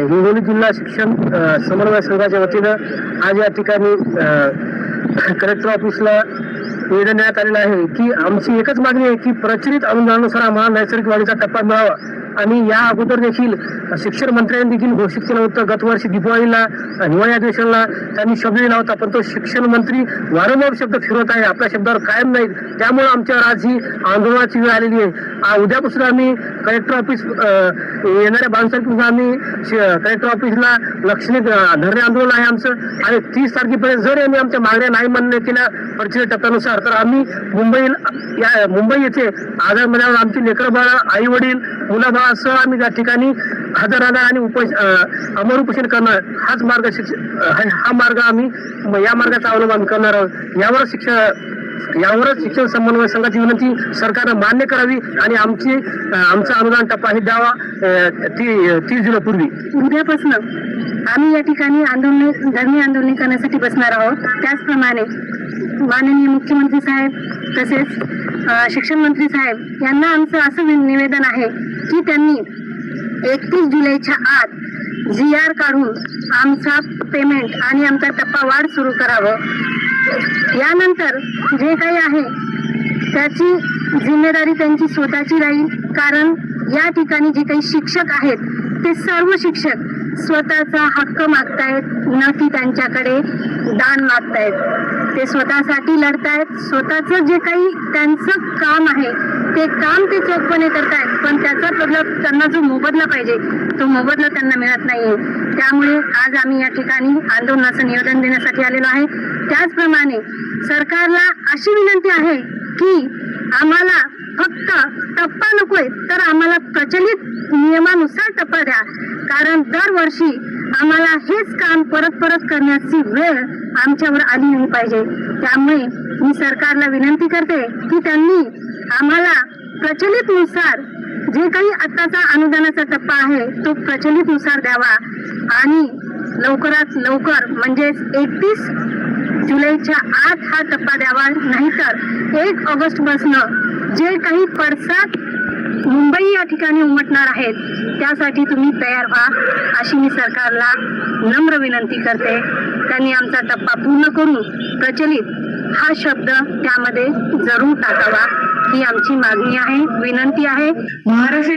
हिंगोली जिल्हा शिक्षण समन्वय संघाच्या वतीनं आज या ठिकाणी कलेक्टर ऑफिसला निवेदन देण्यात आलेलं आहे की आमची एकच मागणी आहे की प्रचलित अनुदानानुसार आम्हाला नैसर्गिक वाढीचा टप्पा मिळावा. आणि या अगोदर देखील शिक्षण मंत्र्यांनी देखील घोषित केलं होतं. गतवर्षी दिवाळीला हिवाळी अधिवेशनला त्यांनी शब्द दिला होता पण तो शिक्षण मंत्री वारंवार शब्द फिरवत आहे. आपल्या शब्दावर कायम नाही. त्यामुळे आमच्यावर आज ही आंदोलनाची वेळ आलेली आहे. उद्यापासून आम्ही कलेक्टर ऑफिस येणाऱ्या बावीस तारखेपासून आम्ही कलेक्टर ऑफिसला लक्ष्मी धरणे आंदोलन आहे आमचं. आणि तीस तारखेपर्यंत जर आम्ही आमच्या मागण्या नाही मान्य केल्या परिचय टप्प्यानुसार तर आम्ही मुंबई या मुंबई येथे आधार मिळाल्यावर आमची लेकरं बाळा आई वडील मुलाबाळासह आम्ही त्या ठिकाणी हजर राहणार आणि उप अमर उपोषण करणार हाच मार्ग शिक्ष हा मार्ग आम्ही या मार्गाचा अवलंब करणार आहोत. यावर शिक्षण यावरच शिक्षण समन्वय संघाची विनंती सरकारनं मान्य करावी आणि आमची आमचा अनुदान टप्पा हे द्यावा ती तीस जुलैपूर्वी उद्यापासून आम्ही या ठिकाणी आंदोलन धरणे आंदोलन करण्यासाठी बसणार आहोत. त्याचप्रमाणे माननीय मुख्यमंत्री साहेब तसेच शिक्षण मंत्री साहेब यांना आमचं असं निवेदन आहे की त्यांनी एकतीस जुलैच्या आत जी आर काढून आमचा पेमेंट आणि आमचा टप्पा वाढ सुरू करावं. यानंतर जे काही आहे त्याची जिम्मेदारी त्यांची स्वतःची राहील. कारण या ठिकाणी जे काही शिक्षक आहेत ते सर्व शिक्षक स्वतःचा हक्क मागतायत. न की त्यांच्याकडे दान मागतायत. ते स्वतःसाठी लढतायत. स्वतःचं जे काही त्यांचं काम आहे ते काम ते चोखपणे करतायत. पण त्याचा बदला त्यांना जो मोबदला पाहिजे तो मोबदला त्यांना मिळत नाहीये. त्यामुळे आज आम्ही या ठिकाणी आंदोलनाचं निवेदन देण्यासाठी आलेलो आहे. त्याचप्रमाणे सरकारला अशी विनंती आहे की आम्हाला फक्त टप्पा नकोय तर आम्हाला प्रचलित नियमानुसार टप्पा द्या. कारण दरवर्षी आम्हाला हेच काम परत परत करण्याची वेळ आमच्यावर आली नाही पाहिजे. त्यामुळे मी सरकारला विनंती करते की त्यांनी आम्हाला प्रचलित नुसार जे काही आत्ताचा अनुदानाचा टप्पा आहे तो प्रचलित नुसार द्यावा. आणि लवकरात लवकर म्हणजे एकतीस जुलैच्या आत हा टप्पा द्यावा. नाहीतर एक ऑगस्ट पासनं जे काही पडसाद या ठिकाणी उमटणार आहेत. त्यासाठी तुम्ही तयार व्हा. अशी मी सरकारला नम्र विनंती करते. त्यांनी आमचा टप्पा पूर्ण करून प्रचलित हा शब्द त्यामध्ये जरूर टाकावा. ही आमची मागणी आहे विनंती आहे. महाराष्ट्र